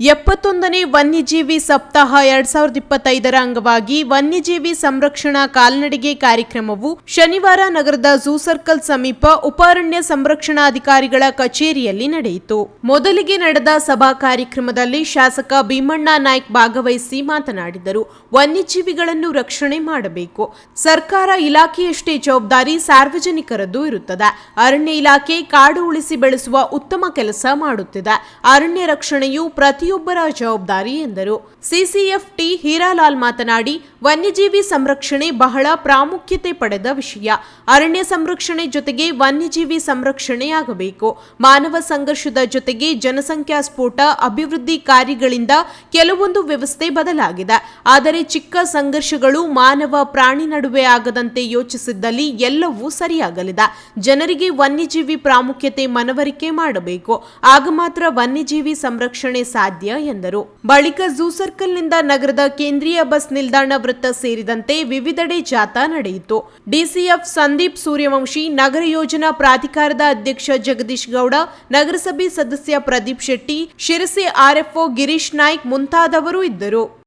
ಎಪ್ಪತ್ತೊಂದನೇ ವನ್ಯಜೀವಿ ಸಪ್ತಾಹ ಎರಡ್ ಸಾವಿರದ ಇಪ್ಪತ್ತೈದರ ಅಂಗವಾಗಿ ವನ್ಯಜೀವಿ ಸಂರಕ್ಷಣಾ ಕಾಲ್ನಡಿಗೆ ಕಾರ್ಯಕ್ರಮವು ಶನಿವಾರ ನಗರದ ಝೂ ಸರ್ಕಲ್ ಸಮೀಪ ಉಪಾರಣ್ಯ ಸಂರಕ್ಷಣಾಧಿಕಾರಿಗಳ ಕಚೇರಿಯಲ್ಲಿ ನಡೆಯಿತು. ಮೊದಲಿಗೆ ನಡೆದ ಸಭಾ ಕಾರ್ಯಕ್ರಮದಲ್ಲಿ ಶಾಸಕ ಭೀಮಣ್ಣ ನಾಯ್ಕ್ ಭಾಗವಹಿಸಿ ಮಾತನಾಡಿದರು. ವನ್ಯಜೀವಿಗಳನ್ನು ರಕ್ಷಣೆ ಮಾಡಬೇಕು. ಸರ್ಕಾರ ಇಲಾಖೆಯಷ್ಟೇ ಜವಾಬ್ದಾರಿ ಸಾರ್ವಜನಿಕರದ್ದು ಇರುತ್ತದೆ. ಅರಣ್ಯ ಇಲಾಖೆ ಕಾಡು ಉಳಿಸಿ ಬೆಳೆಸುವ ಉತ್ತಮ ಕೆಲಸ ಮಾಡುತ್ತಿದೆ. ಅರಣ್ಯ ರಕ್ಷಣೆಯು ಪ್ರತಿಯೊಬ್ಬರ ಜವಾಬ್ದಾರಿ ಎಂದರು. ಸಿಸಿಎಫ್ ಟಿ ಹೀರಾಲಾಲ್ ಮಾತನಾಡಿ, ವನ್ಯಜೀವಿ ಸಂರಕ್ಷಣೆ ಬಹಳ ಪ್ರಾಮುಖ್ಯತೆ ಪಡೆದ ವಿಷಯ. ಅರಣ್ಯ ಸಂರಕ್ಷಣೆ ಜೊತೆಗೆ ವನ್ಯಜೀವಿ ಸಂರಕ್ಷಣೆಯಾಗಬೇಕು. ಮಾನವ ಸಂಘರ್ಷದ ಜೊತೆಗೆ ಜನಸಂಖ್ಯಾ ಸ್ಫೋಟ ಅಭಿವೃದ್ಧಿ ಕಾರ್ಯಗಳಿಂದ ಕೆಲವೊಂದು ವ್ಯವಸ್ಥೆ ಬದಲಾಗಿದೆ. ಆದರೆ ಚಿಕ್ಕ ಸಂಘರ್ಷಗಳು ಮಾನವ ಪ್ರಾಣಿ ನಡುವೆ ಆಗದಂತೆ ಯೋಚಿಸಿದ್ದಲ್ಲಿ ಎಲ್ಲವೂ ಸರಿಯಾಗಲಿದೆ. ಜನರಿಗೆ ವನ್ಯಜೀವಿ ಪ್ರಾಮುಖ್ಯತೆ ಮನವರಿಕೆ ಮಾಡಬೇಕು. ಆಗ ಮಾತ್ರ ವನ್ಯಜೀವಿ ಸಂರಕ್ಷಣೆ ಸಾಧ್ಯ ಎಂದರು. ಬಳಿಕ ಝೂ ಸರ್ಕಲ್ನಿಂದ ನಗರದ ಕೇಂದ್ರೀಯ ಬಸ್ ನಿಲ್ದಾಣ ವೃತ್ತ ಸೇರಿದಂತೆ ವಿವಿಧೆಡೆ ಜಾಥಾ ನಡೆಯಿತು. ಡಿಸಿಎಫ್ ಸಂದೀಪ್ ಸೂರ್ಯವಂಶಿ, ನಗರ ಯೋಜನಾ ಪ್ರಾಧಿಕಾರದ ಅಧ್ಯಕ್ಷ ಜಗದೀಶ್ ಗೌಡ, ನಗರಸಭೆ ಸದಸ್ಯ ಪ್ರದೀಪ್ ಶೆಟ್ಟಿ, ಶಿರಸಿ ಆರ್ಎಫ್ಒ ಗಿರೀಶ್ ನಾಯ್ಕ್ ಮುಂತಾದವರು ಇದ್ದರು.